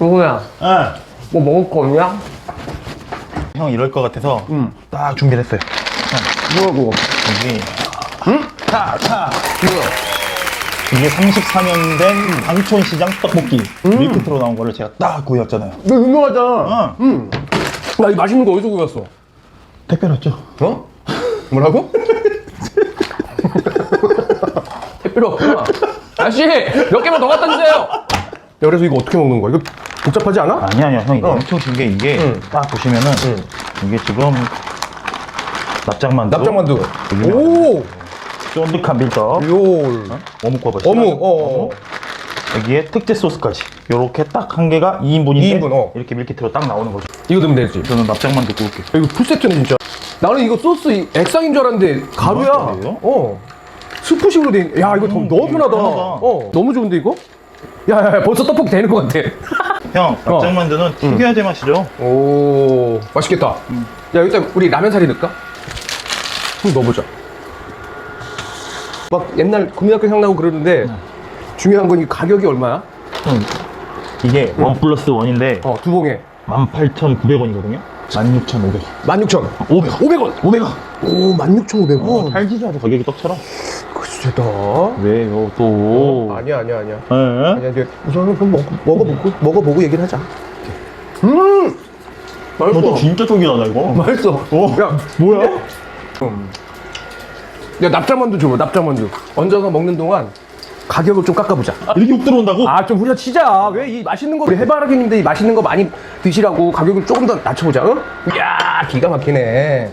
누구야? 예. 뭐 먹을 거 없냐? 형 이럴 것 같아서 딱 준비를 했어요. 뭐고? 여기. 응? 타, 타. 이게 34년 된 광촌시장 떡볶이 밀키트로 나온 거를 제가 딱 구해왔잖아요. 너 유명하잖아. 응. 나이 맛있는 거 어디서 구했어? 택배 왔죠? 어? 뭐라고? 택배로 없구나. 아저씨, 몇 개만 더 갖다 주세요. 야, 그래서 이거 어떻게 먹는 거야? 이거 복잡하지 않아? 아니 아니야 형 이거 어. 엄청 긴 게 이게 응. 딱 보시면은 이게 지금 납작만두 납작만두. 오! 쫀득한 밀떡 롤. 어묵과버 어묵, 어, 어. 여기에 특제 소스까지 요렇게 딱 한 개가 2인분인데 2인분, 어. 이렇게 밀키트로 딱 나오는 거죠 이거 넣으면 되지. 저는 납작만두 구울게요 야, 이거 풀세트네, 진짜. 나는 이거 소스 이- 액상인 줄 알았는데 가루야. 가루예요? 어. 스프식으로 돼. 있- 야, 이거 더- 음, 너무 편하다. 편하다. 어. 너무 좋은데, 이거? 야, 야, 야, 벌써 떡볶이 되는 것 같아. 형 납작만두는 튀겨야 제맛이죠 오, 맛있겠다. 야, 일단 우리 라면 사리 넣을까? 좀 넣어보자. 막 옛날 국민학교 생각나고 그러는데 중요한 건 이 가격이 얼마야? 형, 이게 원 플러스 원인데 어, 두 봉에 18,900원이거든요 16,500원 16,000원. 500원 500원. 500원 오, 16,500원. 살지도 아주 가격이 떡처럼 어, 왜요 또 아니야, 아니야, 아니야. 예? 아니야, 이제 우선은 좀 먹, 먹어보고, 먹어보고 얘기를 하자. 음! 맛있어. 너또 진짜 쫄깃하다 이거 맛있어. 어? 야, 뭐야? 야, 납작만두 줘봐, 납작만두. 얹어서 먹는 동안 가격을 좀 깎아보자. 이렇게 욕 들어온다고? 아, 좀 후려치자. 왜 이 맛있는 거, 우리 해바라기님들 이 맛있는 거 많이 드시라고 가격을 조금 더 낮춰보자, 응? 이야, 기가 막히네.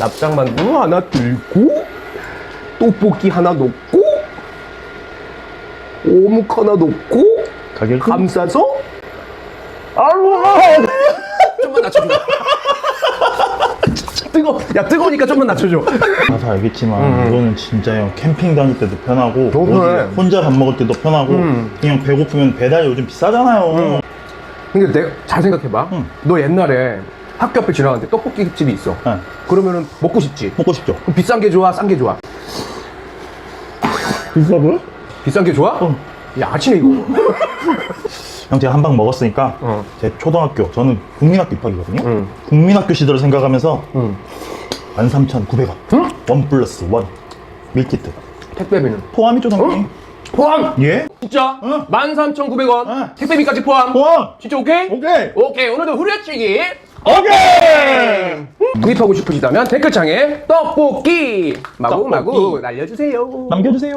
납작만두 하나 들고, 떡볶이 하나 넣고, 오묵 하나 넣고, 가격 감싸서, 아우! 좀만 낮춰줘. 뜨거, 야, 뜨거우니까 좀만 낮춰줘. 가서 알겠지만 이거는 진짜 형 캠핑 다닐 때도 편하고 너무 편해. 혼자 밥 먹을 때도 편하고 음. 그냥 배고프면 배달 요즘 비싸잖아요 근데 내가 잘 생각해봐. 응. 너 옛날에 학교 앞에 지나갔는데 떡볶이 집이 있어. 네. 그러면은 먹고 싶지. 먹고 싶죠? 그럼 비싼 게 좋아, 싼 게 좋아? 비싸고요? 비싼 게 좋아? 어. 야, 아치네 이거. 형 제가 한 방 먹었으니까 어. 제 초등학교 저는 국민학교 입학이거든요 응. 국민학교 시절을 생각하면서 응. 13,900원 응? 원 플러스 원 밀키트 택배비는 포함이 죠 당연히 포함. 예? 진짜? 응. 13,900원. 응. 택배비까지 포함. 포함! 진짜 오케이? 오케이! 오케이. 오늘도 후려치기. 오케이! 구입하고 싶으시다면 댓글창에 떡볶이 마구마구. 날려주세요. 남겨주세요